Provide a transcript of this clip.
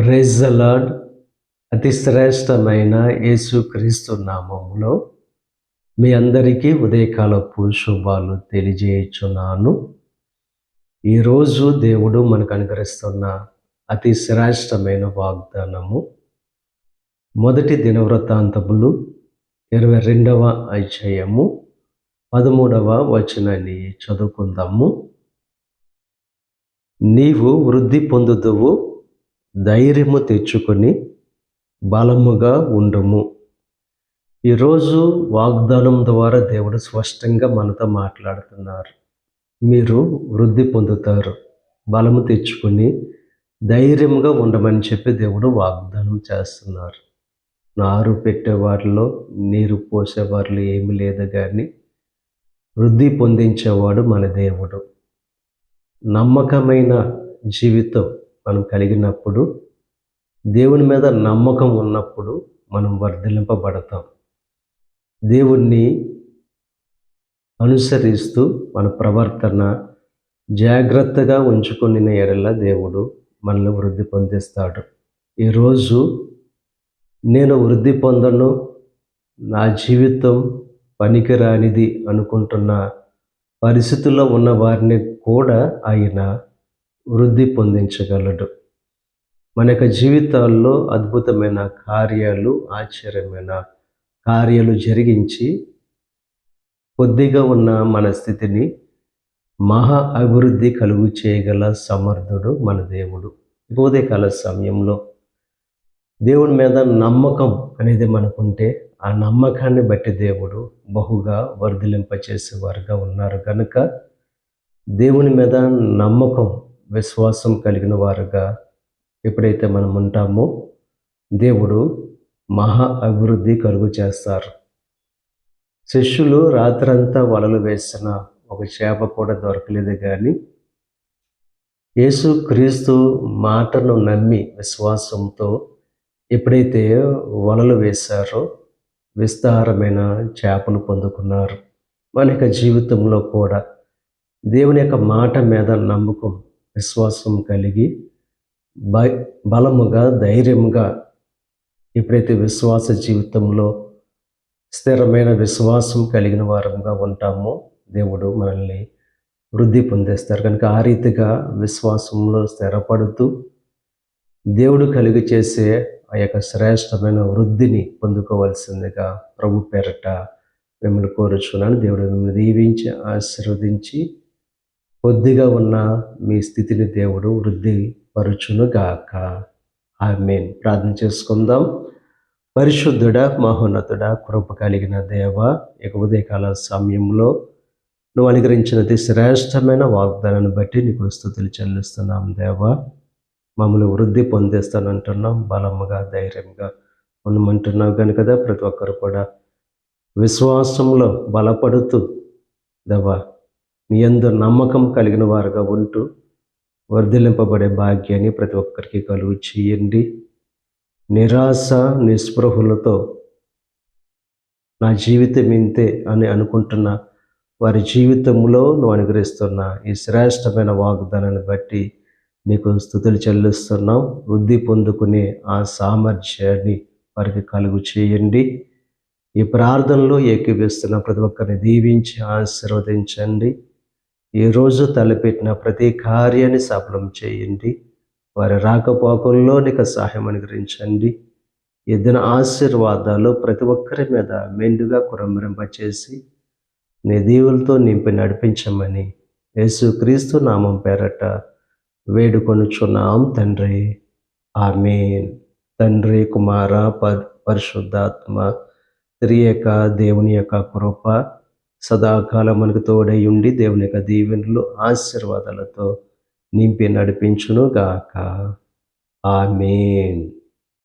Praise lord అతి శ్రేష్టమైన యేసుక్రీస్తు నామములో మీ అందరికీ ఉదయకాలపు శుభాలు తెలియజేయుచున్నాను. ఈరోజు దేవుడు మనకు అనుగ్రహిస్తున్న అతి శ్రేష్టమైన వాగ్దానము మొదటి దినవృత్తాంతములు ఇరవై రెండవ అధ్యాయము పదమూడవ వచనాన్ని చదువుకుందాము. నీవు వృద్ధి పొందుదువు ధైర్యము తెచ్చుకొని బలముగా ఉండము. ఈరోజు వాగ్దానం ద్వారా దేవుడు స్పష్టంగా మనతో మాట్లాడుతున్నారు. మీరు వృద్ధి పొందుతారు. బలము తెచ్చుకొని ధైర్యంగా ఉండమని చెప్పి దేవుడు వాగ్దానం చేస్తున్నారు. నారు పెట్టేవారిలో నీరు పోసేవారిలో ఏమి లేదు కానీ వృద్ధి పొందించేవాడు మన దేవుడు. నమ్మకమైన జీవితం మనం కలిగినప్పుడు దేవుని మీద నమ్మకం ఉన్నప్పుడు మనం వర్ధిలింపబడతాం దేవుణ్ణి అనుసరిస్తూ మన ప్రవర్తన జాగ్రత్తగా ఉంచుకుని ఎడల దేవుడు మనల్ని వృద్ధి పొందిస్తాడు. ఈరోజు నేను వృద్ధి పొందను నా జీవితం పనికిరానిది అనుకుంటున్న పరిస్థితుల్లో ఉన్న వారిని కూడా ఆయన వృద్ధి పొందించగలడు. మన యొక్క జీవితాల్లో అద్భుతమైన కార్యాలు ఆశ్చర్యమైన కార్యాలు జరిగించి కొద్దిగా ఉన్న మన స్థితిని మహా అభివృద్ధి కలుగు చేయగల సమర్థుడు మన దేవుడు. ఉదయకాల సమయంలో దేవుని మీద నమ్మకం అనేది మనకుంటే ఆ నమ్మకాన్ని బట్టి దేవుడు బహుగా వర్ధిలింపచేసేవారుగా ఉన్నారు. కనుక దేవుని మీద నమ్మకం విశ్వాసం కలిగిన వారుగా ఎప్పుడైతే మనం ఉంటామో దేవుడు మహా అభివృద్ధి కలుగు చేస్తారు. శిష్యులు రాత్రంతా వలలు వేసిన ఒక చేప కూడా దొరకలేదు కానీ యేసు క్రీస్తు మాటను నమ్మి విశ్వాసంతో ఎప్పుడైతే వలలు వేశారో విస్తారమైన చేపలు పొందుకున్నారు. మన యొక్క జీవితంలో కూడా దేవుని యొక్క మాట మీద నమ్మకం విశ్వాసం కలిగి బ బలముగా ధైర్యముగా ఎప్పుడైతే విశ్వాస జీవితంలో స్థిరమైన విశ్వాసం కలిగిన వారంగా ఉంటామో దేవుడు మనల్ని వృద్ధి పొందేస్తారు. కనుక ఆ రీతిగా విశ్వాసంలో స్థిరపడుతూ దేవుడు కలిగి చేసే ఆ యొక్క శ్రేష్టమైన వృద్ధిని పొందుకోవాల్సిందిగా ప్రభు పేరట మిమ్మల్ని కోరుచున్నాను. దేవుడు మిమ్మల్ని దీవించి ఆశీర్వదించి కొద్దిగా ఉన్న మీ స్థితిని దేవుడు వృద్ధి పరుచునుగాక ఆమెన్. ప్రార్థన చేసుకుందాం. పరిశుద్ధుడ మహోన్నతుడ కృప కలిగిన దేవ ఇక ఉదయకాల సమయంలో నువ్వు అనుగ్రహించినది శ్రేష్టమైన వాగ్దానాన్ని బట్టి నీకు స్థుతులు చెల్లిస్తున్నాం దేవ. మమ్మల్ని వృద్ధి పొందేస్తానంటున్నాం. బలముగా ధైర్యంగా ఉండమంటున్నావు కనుక ప్రతి ఒక్కరు కూడా విశ్వాసంలో బలపడుతూ దేవా నీ ఎందు నమ్మకం కలిగిన వారుగా ఉంటూ వర్ధిలింపబడే భాగ్యాన్ని ప్రతి ఒక్కరికి కలుగు చేయండి. నిరాశ నిస్పృహులతో నా జీవితం ఇంతే అని అనుకుంటున్న వారి జీవితంలో నువ్వు అనుగ్రహిస్తున్న ఈ శ్రేష్టమైన వాగ్దానాన్ని బట్టి నీకు స్థుతులు చెల్లిస్తున్నాం. వృద్ధి పొందుకునే ఆ సామర్థ్యాన్ని వారికి కలుగు చేయండి. ఈ ప్రార్థనలో ఏకీపిస్తున్న ప్రతి ఒక్కరిని దీవించి ఆశీర్వదించండి. ఈరోజు తలపెట్టిన ప్రతి కార్యాన్ని సఫలం చేయండి. వారి రాకపోకల్లో నీకు సహాయం అనుగ్రహించండి. ఎదిన ఆశీర్వాదాలు ప్రతి ఒక్కరి మీద మెండుగా కురంబరింపచేసి నీ దీవులతో నింపి నడిపించమని యేసుక్రీస్తు నామం పేరట వేడుకొనుచున్నాం తండ్రి. ఆమెన్. తండ్రి కుమార పరిశుద్ధాత్మ త్రియక దేవుని యొక్క కృప సదాకాలం మనకు తోడై ఉండి దేవుని యొక్క దీవెనలు ఆశీర్వాదాలతో నింపి నడిపించును గాక ఆమెన్.